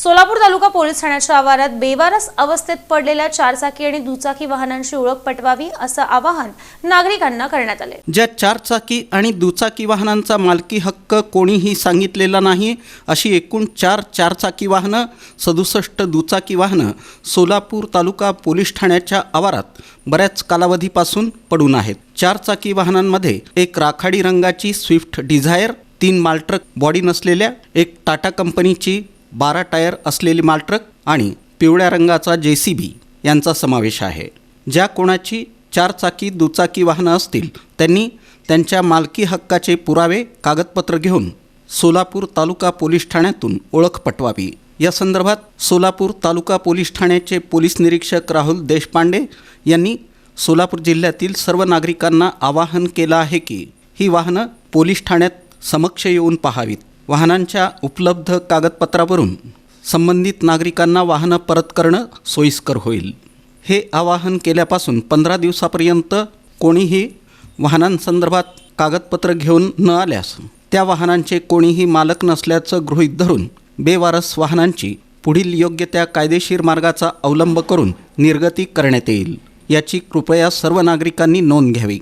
Solapur taluka police ठाण्याच्या आवारात बेवारस अवस्थेत पडलेल्या चारचाकी आणि दुचाकी वाहनांची ओळख पटवावी असं आवाहन नागरिकांना करण्यात आले. ज्या चारचाकी आणि दुचाकी वाहनांचा मालकी हक्क कोणीही सांगितलेला नाही अशी एकूण चार चारचाकी वाहनं सदुसष्ट दुचाकी वाहनं सोलापूर तालुका पोलीस ठाण्याच्या आवारात बऱ्याच कालावधीपासून पडून आहेत. चारचाकी वाहनांमध्ये एक राखाडी रंगाची स्विफ्ट डिझायर तीन मालट्रक बॉडी नसलेल्या एक टाटा कंपनीची बारा टायर असलेली मालट्रक आणि पिवळ्या रंगाचा जे सी बी यांचा समावेश आहे. ज्या कोणाची चारचाकी दुचाकी वाहनं असतील त्यांनी त्यांच्या मालकी हक्काचे पुरावे कागदपत्र घेऊन सोलापूर तालुका पोलीस ठाण्यातून ओळख पटवावी. या संदर्भात सोलापूर तालुका पोलीस ठाण्याचे पोलीस निरीक्षक राहुल देशपांडे यांनी सोलापूर जिल्ह्यातील सर्व नागरिकांना आवाहन केलं आहे की ही वाहनं पोलीस ठाण्यात समक्ष येऊन पाहावीत. वाहनांच्या उपलब्ध कागदपत्रावरून संबंधित नागरिकांना वाहनं परत करणं सोयीस्कर होईल. हे आवाहन केल्यापासून पंधरा दिवसापर्यंत कोणीही वाहनांसंदर्भात कागदपत्र घेऊन न आल्यास त्या वाहनांचे कोणीही मालक नसल्याचं गृहीत धरून बेवारस वाहनांची पुढील योग्य त्या कायदेशीर मार्गाचा अवलंब करून निर्गती करण्यात येईल. याची कृपया सर्व नागरिकांनी नोंद घ्यावी.